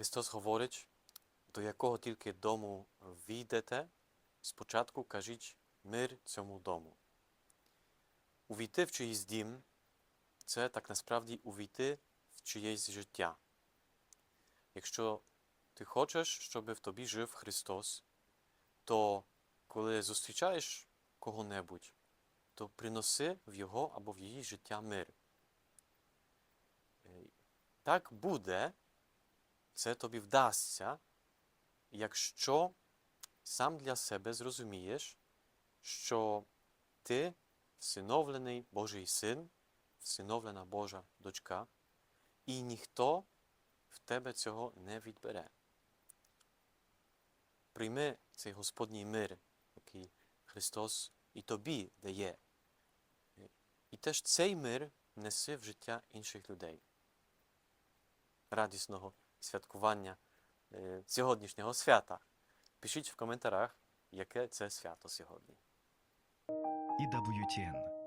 Христос говорить, до якого тільки дому війдете, спочатку кажіть мир цьому дому. Увійти в чиїсь дім це так насправді увійти в чиєсь життя. Якщо ти хочеш, щоб в тобі жив Христос, то коли зустрічаєш кого-небудь, то приноси в його або в її життя мир. Е, Так буде, це тобі вдасться, якщо сам для себе зрозумієш, що ти всиновлений Божий син, всиновлена Божа дочка, і ніхто в тебе цього не відбере. Прийми цей Господній мир, який Христос і тобі дає. І теж цей мир неси в життя інших людей. Радісного святкування е, сьогоднішнього свята. Пишіть в коментарях, яке це свято сьогодні. EWTN